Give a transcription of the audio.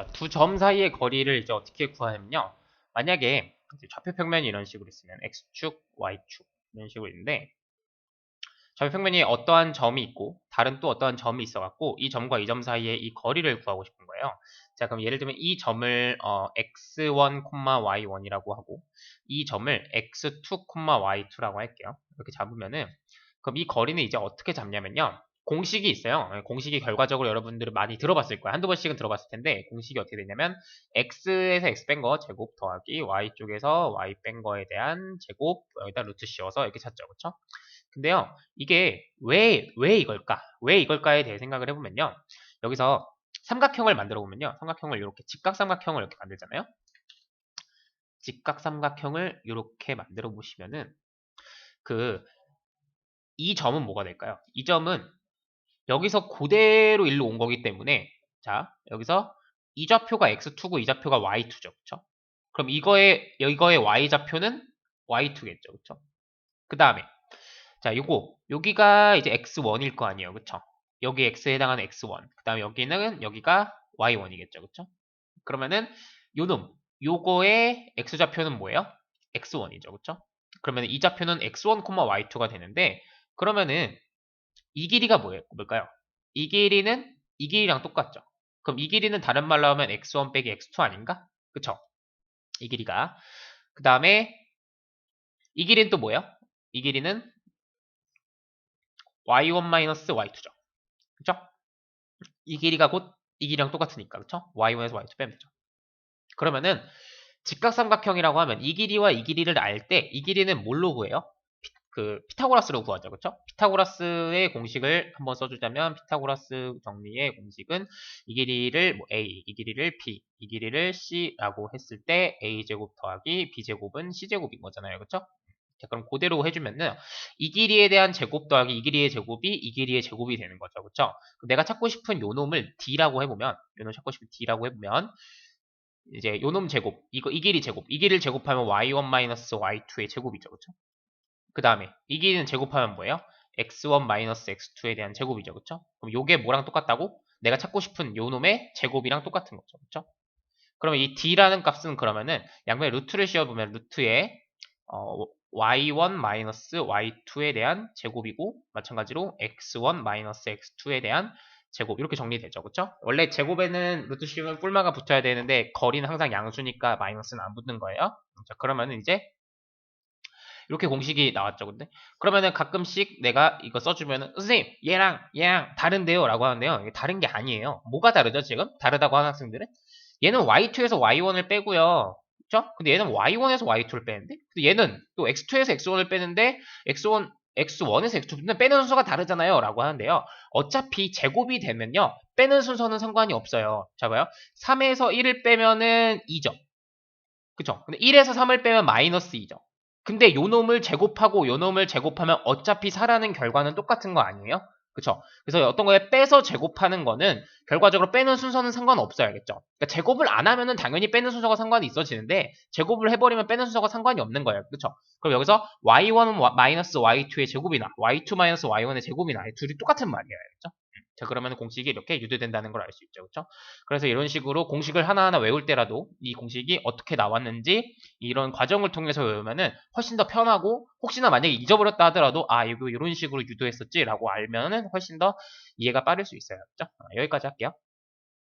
자, 두점 사이의 거리를 이제 어떻게 구하냐면요. 만약에 좌표 평면이 이런 식으로 있으면 x축, y축 이런 식으로 있는데 좌표 평면이 어떠한 점이 있고 다른 또 어떠한 점이 있어갖고 이 점과 이 점 사이의 이 거리를 구하고 싶은 거예요. 자, 그럼 예를 들면 이 점을 어, x1, y1이라고 하고 이 점을 x2, y2라고 할게요. 이렇게 잡으면은 그럼 이 거리는 이제 어떻게 잡냐면요. 공식이 있어요. 예, 공식이 결과적으로 여러분들은 많이 들어봤을 거예요. 한두 번씩은 들어봤을 텐데 공식이 어떻게 되냐면 x에서 x 뺀 거 제곱 더하기 y 쪽에서 y 뺀 거에 대한 제곱 여기다 루트 씌워서 이렇게 찾죠. 그렇죠? 근데요. 이게 왜 왜 이걸까? 왜 이걸까에 대해 생각을 해 보면요. 여기서 삼각형을 만들어 보면요. 삼각형을 이렇게 직각 삼각형을 이렇게 만들잖아요. 직각 삼각형을 이렇게 만들어 보시면은 그 이 점은 뭐가 될까요? 이 점은 여기서 그대로 일로 온 거기 때문에 자 여기서 이 좌표가 x2고 이 좌표가 y2죠. 그쵸? 그럼 이거의 이거의 y좌표는 y2겠죠. 그쵸? 그 다음에 자 요거 여기가 이제 x1일 거 아니에요. 그쵸? 여기 x에 해당하는 x1. 그 다음에 여기는 여기가 y1이겠죠. 그쵸? 그러면은 요놈 요거의 x좌표는 뭐예요? X1이죠. 그쵸? 그러면 이 좌표는 x1, y2가 되는데 그러면은 이 길이가? 뭘까요? 이 길이는 이 길이랑 똑같죠. 그럼 이 길이는 다른 말로 하면 x1 빼기 x2 아닌가? 그쵸? 이 길이가. 그 다음에 이 길이는 또 뭐예요? 이 길이는 y1-y2죠. 그쵸? 이 길이가 곧 이 길이랑 똑같으니까. 그쵸? y1에서 y2 빼면 되죠. 그러면은 직각삼각형이라고 하면 이 길이와 이 길이를 알 때 이 길이는 뭘로 구해요? 그 피타고라스로 구하죠. 그렇죠? 피타고라스의 공식을 한번 써주자면 피타고라스 정리의 공식은 이 길이를 뭐 a, 이 길이를 b, 이 길이를 c라고 했을 때 a제곱 더하기 b제곱은 c제곱인 거잖아요. 그렇죠? 자, 그럼 그대로 해주면은 이 길이에 대한 제곱 더하기 이 길이의 제곱이 이 길이의 제곱이 되는 거죠. 그렇죠? 내가 찾고 싶은 요 놈을 d라고 해보면 요 놈 찾고 싶은 d라고 해보면 이제 요놈 제곱 이거 이 길이 제곱 이 길이를 제곱하면 y1-y2의 제곱이죠. 그렇죠? 그 다음에 이 길이는 제곱하면 뭐예요? x1-x2에 대한 제곱이죠. 그쵸? 그럼 요게 뭐랑 똑같다고? 내가 찾고 싶은 요 놈의 제곱이랑 똑같은 거죠. 그쵸? 그러면 이 d라는 값은 그러면은 양면에 루트를 씌워보면 루트에 어, y1-y2에 대한 제곱이고 마찬가지로 x1-x2에 대한 제곱 이렇게 정리되죠. 그쵸? 원래 제곱에는 루트 씌우면 뿔마가 붙어야 되는데 거리는 항상 양수니까 마이너스는 안 붙는 거예요. 자, 그러면은 이제 이렇게 공식이 나왔죠. 근데 그러면은 가끔씩 내가 이거 써주면은 선생님 얘랑 얘랑 다른데요 라고 하는데요. 이게 다른 게 아니에요. 뭐가 다르죠 지금? 다르다고 하는 학생들은 얘는 y2에서 y1을 빼고요. 그쵸? 근데 얘는 y1에서 y2를 빼는데 근데 얘는 또 x2에서 x1을 빼는데 x1 x1에서 x2는 빼는 순서가 다르잖아요 라고 하는데요 어차피 제곱이 되면요 빼는 순서는 상관이 없어요 자 봐요 3에서 1을 빼면은 2죠 그쵸 근데 1에서 3을 빼면 마이너스 2죠 근데 요 놈을 제곱하고 요 놈을 제곱하면 어차피 사라는 결과는 똑같은 거 아니에요? 그쵸? 그래서 어떤 거에 빼서 제곱하는 거는 결과적으로 빼는 순서는 상관없어요. 알겠죠? 그러니까 제곱을 안 하면은 당연히 빼는 순서가 상관이 있어지는데 제곱을 해버리면 빼는 순서가 상관이 없는 거예요. 그쵸? 그럼 여기서 y1은 마이너스 y2의 제곱이나 y2 마이너스 y1의 제곱이나 둘이 똑같은 말이에요. 알겠죠? 자 그러면 공식이 이렇게 유도된다는 걸 알 수 있죠. 그렇죠? 그래서 이런 식으로 공식을 하나하나 외울 때라도 이 공식이 어떻게 나왔는지 이런 과정을 통해서 외우면은 훨씬 더 편하고 혹시나 만약에 잊어버렸다 하더라도 아 이거 이런 식으로 유도했었지라고 알면은 훨씬 더 이해가 빠를 수 있어요. 그렇죠? 여기까지 할게요.